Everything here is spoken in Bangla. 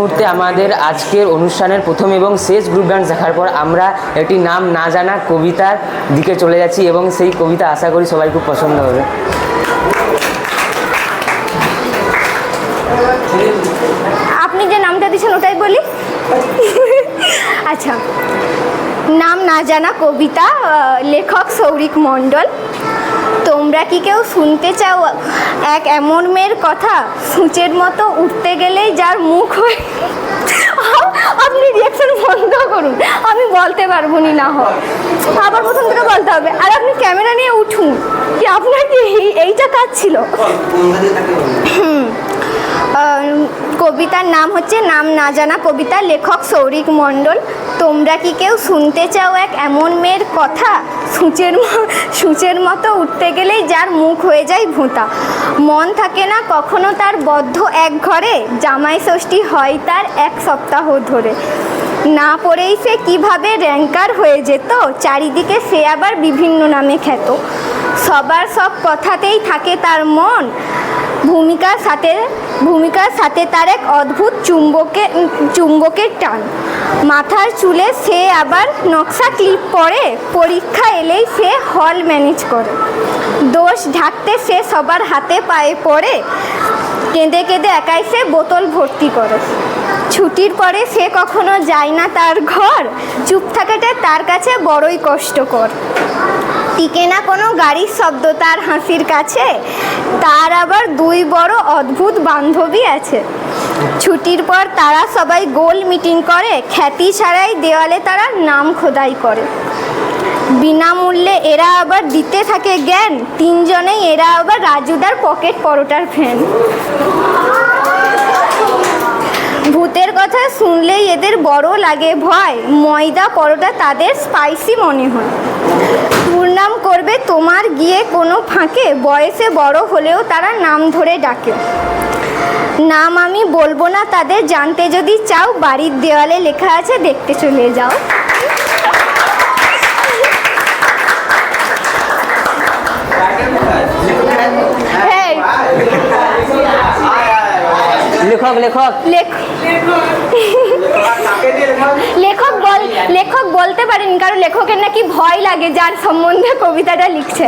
মুহূর্তে আমাদের আজকের অনুষ্ঠানের প্রথম এবং শেষ গ্রুপ ডান্স দেখার পর আমরা একটি নাম না জানা কবিতার দিকে চলে যাচ্ছি এবং সেই কবিতা আশা করি সবাই খুব পছন্দ হবে। আপনি যে নামটা দিয়েছেন ওটাই বলি? আচ্ছা। নাম না জানা কবিতা লেখক সৌরিক মণ্ডল। তোমরা কি কেউ শুনতে চাও এক এমন মেয়ের কথা? সূচের মতো উঠতে গেলেই যার মুখ হয়ে আপনি রিয়াকশন বন্ধ করুন। আমি বলতে পারব নি না হয়। আবার প্রথম থেকে বলতে হবে, আর আপনি ক্যামেরা নিয়ে উঠুন। কি আপনার কি এই- এইটা কাজ ছিল? কবিতার নাম হচ্ছে নাম না জানা কবিতা, লেখক সৌরিক মণ্ডল। তোমরা কি কেউ শুনতে চাও এক এমন মেয়ের কথা? সূচের সূচের মতো উঠতে গেলেই যার মুখ হয়ে যায় ভোঁতা। মন থাকে না কখনো তার বদ্ধ এক ঘরে, জামাই ষষ্ঠী হয় তার এক সপ্তাহ ধরে। না পড়েই সে কীভাবে র্যাঙ্কার হয়ে যেত, চারিদিকে সে আবার বিভিন্ন নামে খ্যাত। সবার সব কথাতেই থাকে তার মন। ভূমিকার সাথে ভূমিকার সাথে তার এক অদ্ভুত চুম্বকে চুম্বকের টান। মাথার চুলে সে আবার নকশা ক্লিপ পরে পরীক্ষা এলেই সে হল ম্যানেজ করে। দোষ ঢাকতে সে সবার হাতে পায়ে পড়ে, কেঁদে কেঁদে একাই সে বোতল ভর্তি করে। ছুটির পরে সে কখনো যায় না তার ঘর, চুপ থাকাটা তার কাছে বড়ই কষ্টকর। টিকে না কোনো গাড়ির শব্দ তার হাসির কাছে, তার আবার দুই বড় অদ্ভুত বান্ধবী আছে। ছুটির পর তারা সবাই গোল মিটিং করে, খ্যাতি ছাড়াই দেওয়ালে তারা নাম খোদাই করে। বিনামূল্যে এরা আবার দিতে থাকে জ্ঞান, তিনজনেই এরা আবার রাজুদার পকেট পরোটার ফ্যান। ভূতের কথা শুনলেই এদের বড় লাগে ভয়, ময়দা পরোটা তাদের স্পাইসি মনে হয়। দুর্নাম করবে তোমার গিয়ে কোনো ফাঁকে, বয়সে বড় হলেও তারা নাম ধরে ডাকে। নাম আমি বলব না তাদের জানতে যদি চাও বাড়ির দেওয়ালে লেখা আছে দেখতে চলে যাও। হ্যাঁ লেখক লেখক। লেখক বল লেখক বলতে পারেন কারণ লেখকের নাকি ভয় লাগে যার সম্বন্ধে কবিতাটা লিখছে।